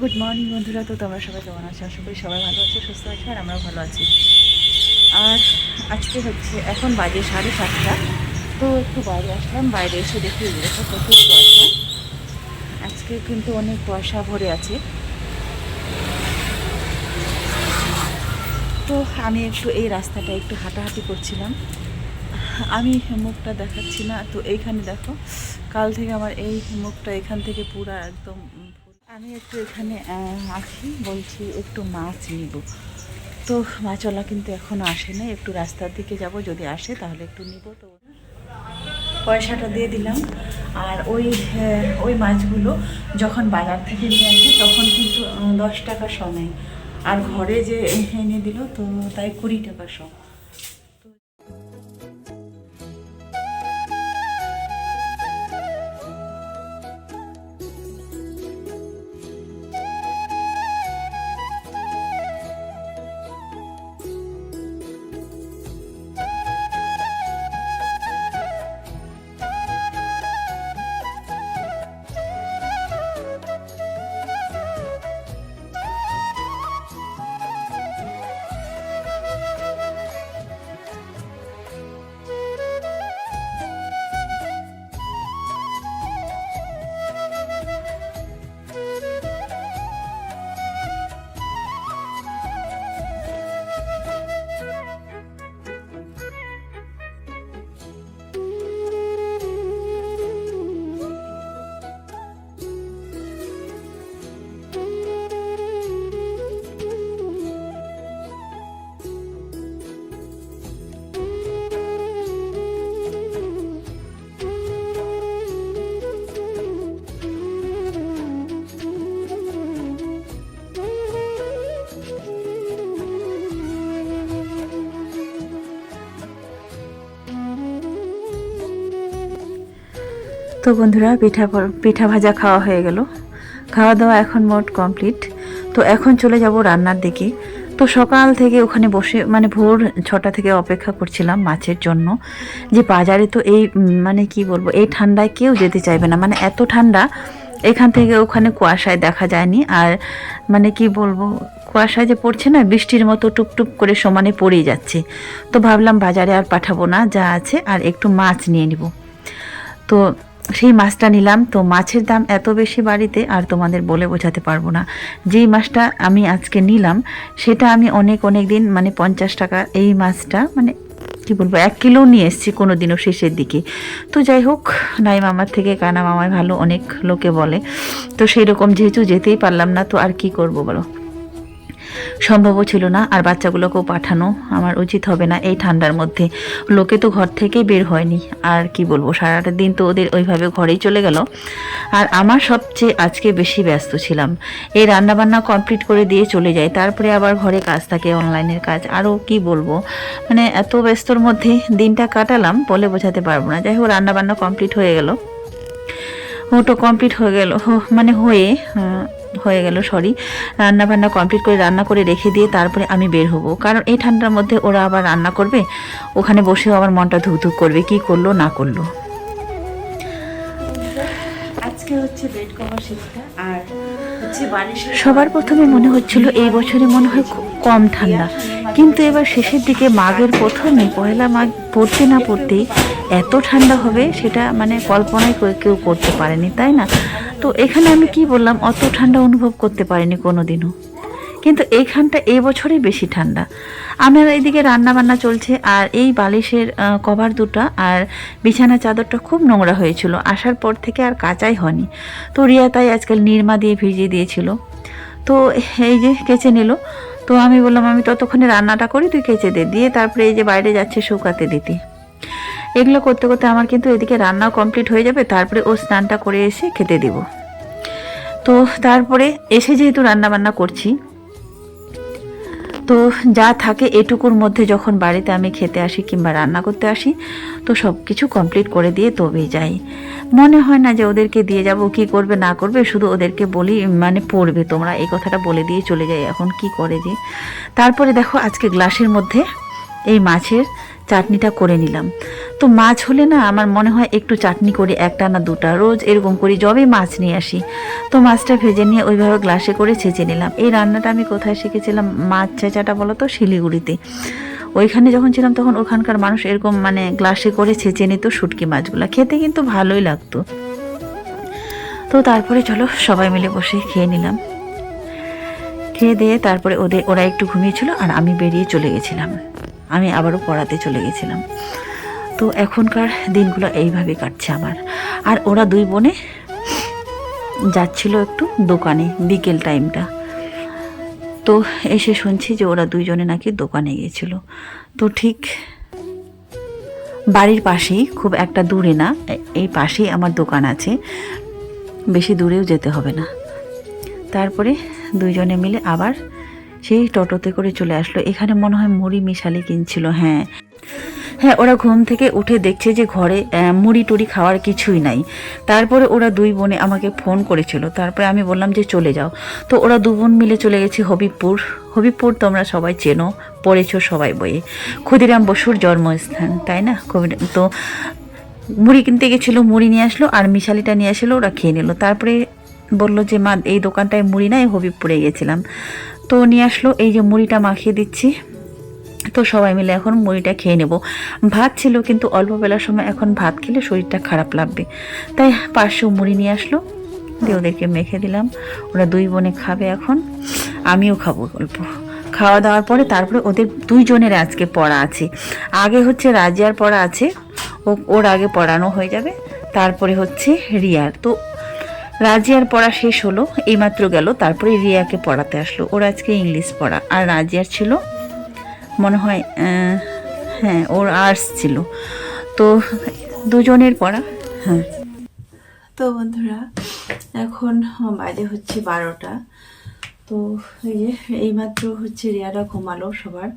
Good morning বন্ধুরা। তো তোমরা সবাই কেমন আছো? আশা করি সবাই ভালো আছে, সুস্থ আছে, আর আমরাও ভালো আছি। আর আজকে হচ্ছে, এখন বাজে সাড়ে সাতটা। তো একটু বাইরে আসলাম, বাইরে এসে দেখি দেখো প্রচুর কুয়াশা আজকে কিন্তু অনেক কুয়াশা ভরে আছে। তো আমি একটু এই রাস্তাটা একটু হাঁটাহাঁটি করছিলাম। আমি মুখটা দেখাচ্ছি না, তো এইখানে দেখো, কাল থেকে আমার এই মুখটা এখান থেকে পুরা একদম আমি একটু এখানে আছি বলছি একটু মাছ নিব। তো মাছওয়ালা কিন্তু এখনও আসে নাই, একটু রাস্তার দিকে যাব, যদি আসে তাহলে একটু নিব তো। পয়সাটা দিয়ে দিলাম। আর ওই ওই মাছগুলো যখন বাজার থেকে নিয়ে আসি, তখন কিন্তু দশ টাকা নেয়। আর ঘরে যে এনে দিল, তো তাই কুড়ি টাকা শ। তো বন্ধুরা, পিঠা পিঠা ভাজা খাওয়া হয়ে গেল। খাওয়া দাওয়া এখন মোট কমপ্লিট। তো এখন চলে যাব রান্নার দিকে। তো সকাল থেকে ওখানে বসে মানে ভোর ছটা থেকে অপেক্ষা করছিলাম মাছের জন্য। যে বাজারে তো এই মানে কি বলব, এই ঠান্ডায় কেউ যেতে চাইবে না। মানে এত ঠান্ডা, এখান থেকে ওখানে কুয়াশায় দেখা যায়নি। আর মানে কি বলব, কুয়াশায় যে পড়ছে না, বৃষ্টির মতো টুপটুপ করে সমানে পড়েই যাচ্ছে। তো ভাবলাম বাজারে আর পাঠাবো না, যা আছে, আর একটু মাছ নিয়ে নিব। তো সেই মাছটা নিলাম। তো মাছের দাম এত বেশি বাড়িতে আর তোমাদের বলে বোঝাতে পারব না। যেই মাছটা আমি আজকে নিলাম, সেটা আমি অনেক অনেক দিন মানে পঞ্চাশ টাকা এই মাছটা মানে কি বলব, এক কিলো নিয়ে এসেছি কোনো দিনও শেষের দিকে। তো যাই হোক নাই মামার থেকে, কানা মামায় ভালো অনেক লোকে বলে। তো সেই রকম যেহেতু যেতেই পারলাম না, তো আর কি করব বলো? সম্ভবও ছিল না, আর বাচ্চাগুলোকেও পাঠানো আমার উচিত হবে না এই ঠান্ডার মধ্যে। লোকে তো ঘর থেকে বের হয়নি, আর কি বলব, সারাটা দিন তো ওদের ওইভাবে ঘরেই চলে গেল। আর আমার সবচেয়ে আজকে বেশি ব্যস্ত ছিলাম। এই রান্নাবান্না কমপ্লিট করে দিয়ে চলে যাই, তারপরে আবার ঘরে কাজ থাকে, অনলাইনের কাজ, আরও কি বলব। মানে এত ব্যস্তর মধ্যে দিনটা কাটালাম, বলে বোঝাতে পারব না। যাই হোক, রান্নাবান্না কমপ্লিট হয়ে গেল। ওটো কমপ্লিট হয়ে গেল মানে হয়ে হয়ে গেল সরি রান্না বান্না কমপ্লিট করে রান্না করে রেখে দিয়ে তারপরে আমি বের হব। কারণ এই ঠান্ডার মধ্যে ওরা আবার রান্না করবে ওখানে বসেও আমার মনটা ধুকধুক করবে কি করল না করল। আজকে হচ্ছে বেড কভার শীতটা আর সবার প্রথমে মনে হচ্ছিল এই বছরে মনে হয় খুব কম ঠান্ডা। কিন্তু এবার শেষের দিকে মাঘের প্রথমে পয়লা মাঘ পড়তে না পড়তেই এত ঠান্ডা হবে সেটা মানে কল্পনাই করে কেউ করতে পারেনি তাই না? তো এখানে আমি কি বললাম, অত ঠান্ডা অনুভব করতে পারিনি কোনো দিনও কিন্তু এইখানটা এই বেশি ঠান্ডা। আমার এইদিকে রান্না বান্না চলছে, আর এই বালিশের কভার দুটো আর বিছানা চাদরটা খুব নোংরা হয়েছিল। আসার পর থেকে আর কাচাই হয়নি। তো রিয়া তাই আজকাল নির্মা দিয়ে ভিজিয়ে দিয়েছিল। তো এই যে কেচে নিল। তো আমি বললাম, আমি ততক্ষণে রান্নাটা করি, তুই কেচে দে। দিয়ে তারপরে এই যে বাইরে যাচ্ছে শুকাতে দিতে। এগুলো করতে করতে আমার কিন্তু এদিকে রান্নাও কমপ্লিট হয়ে যাবে, তারপরে ও স্নানটা করে এসে খেতে দিব। তো তারপরে এসে যেহেতু রান্না বান্না করছি, তো যা থাকে এটুকুর মধ্যে যখন বাড়িতে আমি খেতে আসি কিংবা রান্না করতে আসি, তো সব কিছু কমপ্লিট করে দিয়ে তবে যাই। মনে হয় না যে ওদেরকে দিয়ে যাব, কি করবে, না করবে, শুধু ওদেরকে বলি মানে পড়বে, তোমরা এই কথাটা বলে দিয়ে চলে যাই এখন কি করে যে। তারপরে দেখো আজকে গ্লাসের মধ্যে এই মাছের চাটনিটা করে নিলাম। তো মাছ হলে না আমার মনে হয় একটু চাটনি করি, একটা না দুটা। রোজ এরকম করি যবে মাছ নিয়ে আসি। তো মাছটা ভেজে নিয়ে ওইভাবে গ্লাসে করে ছেঁচে নিলাম। এই রান্নাটা আমি কোথায় শিখেছিলাম? মাছ চেঁচাটা বলো তো শিলিগুড়িতে। ওইখানে যখন ছিলাম তখন ওখানকার মানুষ এরকম মানে গ্লাসে করে ছেঁচে নিত শুটকি মাছগুলো। খেতে কিন্তু ভালোই লাগতো। তো তারপরে চলো সবাই মিলে বসে খেয়ে নিলাম। খেয়ে দিয়ে তারপরে ওদের, ওরা একটু ঘুমিয়েছিল আর আমি বেরিয়ে চলে গেছিলাম। আমি আবারও পড়াতে চলে গেছিলাম। তো এখনকার দিনগুলো এইভাবে কাটছে আমার। আর ওরা দুই বোনে যাচ্ছিল একটু দোকানে, বিকেল টাইমটা। তো এসে শুনছি যে ওরা দুইজনে নাকি দোকানে গিয়েছিল তো ঠিক বাড়ির পাশেই, খুব একটা দূরে না এই পাশেই আমার দোকান আছে। বেশি দূরেও যেতে হবে না। তারপরে দুইজনে মিলে আবার সেই টোটোতে করে চলে আসলো। এখানে মনে হয় মুড়ি মিশালি কিনছিল হ্যাঁ। হ্যাঁ ওরা ঘুম থেকে উঠে দেখছে যে ঘরে মুড়ি টুড়ি খাওয়ার কিছুই নাই। তারপরে ওরা দুই বোনে আমাকে ফোন করেছিল। তারপরে আমি বললাম যে চলে যাও। তো ওরা দু বোন মিলে চলে গেছে হবিপুর হবিপুর তোমরা সবাই চেনো, পড়েছো সবাই বইয়ে। ক্ষুদিরাম বসুর জন্মস্থান, তাই না? তো মুড়ি কিনতে গেছিল, মুড়ি নিয়ে আসলো আর মিশালিটা নিয়ে আসলো, ওরা খেয়ে নিল। তারপরে বলল যে, মা, এই দোকানটায় মুড়ি নাই, হবিবপুরে গেছিলাম। তো নিয়ে আসলো, এই যে মুড়িটা মাখিয়ে দিচ্ছি। তো সবাই মিলে এখন মুড়িটা খেয়ে নেব। ভাত ছিল কিন্তু অল্প বেলার সময় এখন ভাত খেলে শরীরটা খারাপ লাগবে। তাই পাঁচশো মুড়ি নিয়ে আসলো। দিয়ে ওদেরকে মেখে দিলাম। ওরা দুই বোনে খাবে এখন। আমিও খাব অল্প। খাওয়া দাওয়ার পরে তারপরে ওদের দুইজনের আজকে পড়া আছে। আগে হচ্ছে রাজিয়ার পড়া আছে। ও, ওর আগে পড়ানো হয়ে যাবে। তারপরে হচ্ছে রিয়ার। তো রাজিয়ার পড়া শেষ হলো। এইমাত্র গেল। তারপরে রিয়াকে পড়াতে আসলো। ওর আজকে ইংলিশ পড়া। আর রাজিয়ার ছিল মনে হয় হ্যাঁ ওর আর্টস ছিল। তো দুজনের পড়া হ্যাঁ। তো বন্ধুরা, এখন বাজে হচ্ছে বারোটা। তো এই এইমাত্র হচ্ছে রিয়ারা ঘুমালো সবার।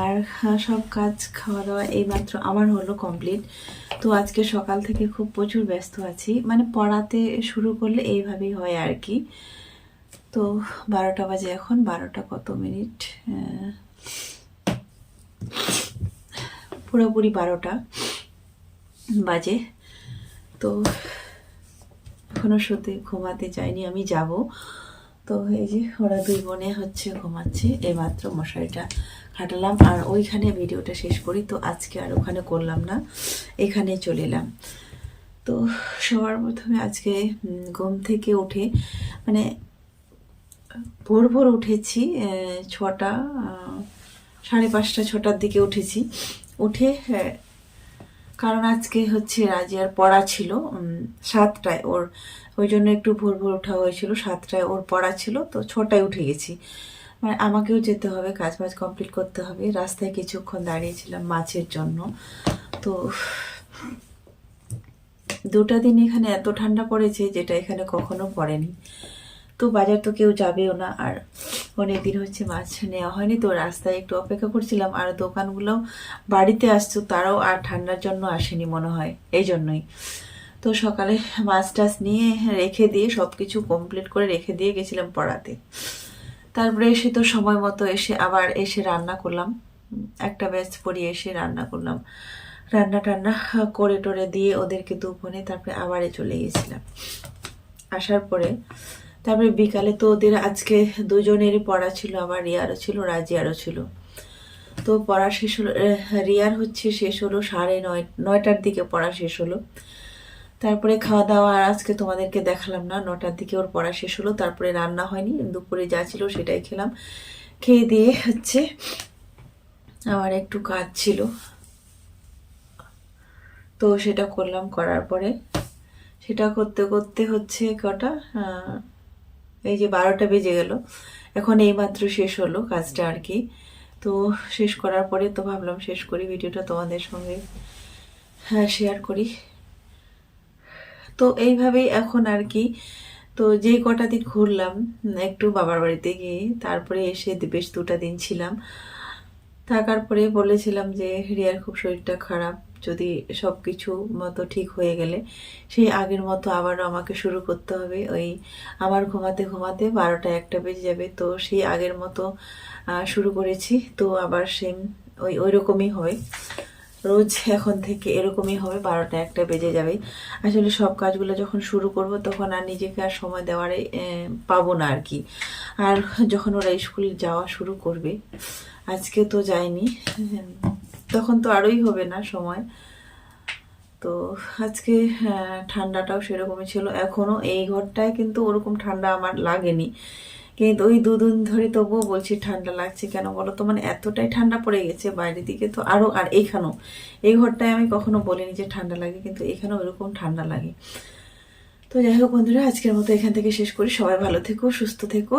আর সব কাজ খাওয়া দাওয়া এইমাত্র আমার হলো কমপ্লিট তো আজকে সকাল থেকে খুব প্রচুর ব্যস্ত আছি। মানে পড়াতে শুরু করলে এইভাবেই হয় আর কি। তো বারোটা বাজে এখন, বারোটা কত মিনিট? পুরোপুরি বারোটা বাজে। তো এখনও শুতে ঘুমাতে যাইনি, আমি যাব। তো এই যে ওরা দুই বোনে হচ্ছে ঘুমাচ্ছে, এইমাত্র মশারিটা খাটালাম আর ওইখানে ভিডিওটা শেষ করি, তো আজকে আর ওখানে করলাম না, এখানে চলে এলাম। তো সবার প্রথমে আজকে ঘুম থেকে উঠে মানে ভোর ভোর উঠেছি ছটা সাড়ে পাঁচটা ছটার দিকে উঠেছি। উঠে আহ, কারণ আজকে হচ্ছে রাজিয়ার পড়া ছিল সাতটায় ওর ওই জন্য একটু ভোর ভোর ওঠা হয়েছিল সাতটায় ওর পড়া ছিল তো ছটায় উঠে গেছি। মানে আমাকেও যেতে হবে কাজ বাজ কমপ্লিট করতে হবে। রাস্তায় কিছুক্ষণ দাঁড়িয়েছিলাম মাছের জন্য। তো দুটা দিন এখানে এত ঠান্ডা পড়েছে যেটা এখানে কখনো পড়েনি। তো বাজার তো কেউ যাবেও না। আর অনেক দিন হচ্ছে মাছ নেওয়া হয়নি, তো রাস্তায় একটু অপেক্ষা করছিলাম। আর দোকানগুলো বাড়িতে আসতো, তারাও আর ঠান্ডার জন্য আসেনি মনে হয়, এই জন্যই। তো সকালে মাছ টাছ নিয়ে রেখে দিয়ে সব কিছু কমপ্লিট করে রেখে দিয়ে গেছিলাম পড়াতে। তারপরে এসে তো সময় মতো এসে আবার এসে রান্না করলাম। একটা ব্যাচ পরিয়ে এসে রান্না করলাম। রান্না টান্না করে টোরে দিয়ে ওদেরকে দুপুরে তারপরে আবারে চলে গেছিলাম। আসার পরে তারপরে বিকালে তো ওদের আজকে দুজনেরই পড়া ছিল আবার রিয়ারও ছিল, রাজিয়ারও ছিল। তো পড়া শেষ হলো রিয়ার হচ্ছে শেষ হলো সাড়ে নয়, নয়টার দিকে পড়া শেষ হলো। তারপরে খাওয়া দাওয়া আর আজকে তোমাদেরকে দেখালাম না, নটার দিকে ওর পড়া শেষ হলো, তারপরে রান্না হয়নি, দুপুরে যা ছিল সেটাই খেলাম। খেয়ে দিয়ে হচ্ছে আমার একটু কাজ ছিল। তো সেটা করলাম, করার পরে সেটা করতে করতে হচ্ছে কটা এই যে বারোটা বেজে গেল। এখন এইমাত্র শেষ হলো কাজটা আর কি। তো শেষ করার পরে তো ভাবলাম শেষ করি, ভিডিওটা তোমাদের সঙ্গে হ্যাঁ শেয়ার করি। তো এইভাবেই এখন আর কি। তো যেই কটা দিন ঘুরলাম, একটু বাবার বাড়িতে গিয়ে, তারপরে এসে বেশ দুটা দিন ছিলাম। থাকার পরে বলেছিলাম যে, রিয়ার খুব শরীরটা খারাপ। যদি সব কিছু মতো ঠিক হয়ে গেলে সেই আগের মতো আবার আমাকে শুরু করতে হবে। ওই আমার ঘুমাতে ঘুমাতে বারোটা একটা বেজে যাবে। তো সেই আগের মতো শুরু করেছি। তো আবার সেম ওই ওই রকমই হয় রোজ এখন থেকে এরকমই হবে, বারোটা একটা বেজে যাবে। আসলে সব কাজগুলো যখন শুরু করব তখন আর নিজেকে আর সময় দেওয়ারে পাবো না আর কি। আর যখন ওরা স্কুল যাওয়া শুরু করবে, আজকে তো যায়নি তখন তো আরোই হবে না সময়। তো আজকে আহ, ঠান্ডাটাও সেরকমই ছিল। এখনও এই ঘরটায় কিন্তু ওরকম ঠান্ডা আমার লাগেনি। কিন্তু ওই দুদিন ধরে তবুও বলছি ঠান্ডা লাগছে কেন বলো তো? মানে এতটাই ঠান্ডা পড়ে গেছে বাইরের দিকে তো আরও আর এইখানেও এই ঘরটায় আমি কখনো বলিনি যে ঠান্ডা লাগে কিন্তু এখানেও এরকম ঠান্ডা লাগে। তো যাই হোক বন্ধুরা আজকের মতো এখান থেকে শেষ করি। সবাই ভালো থেকো সুস্থ থেকো।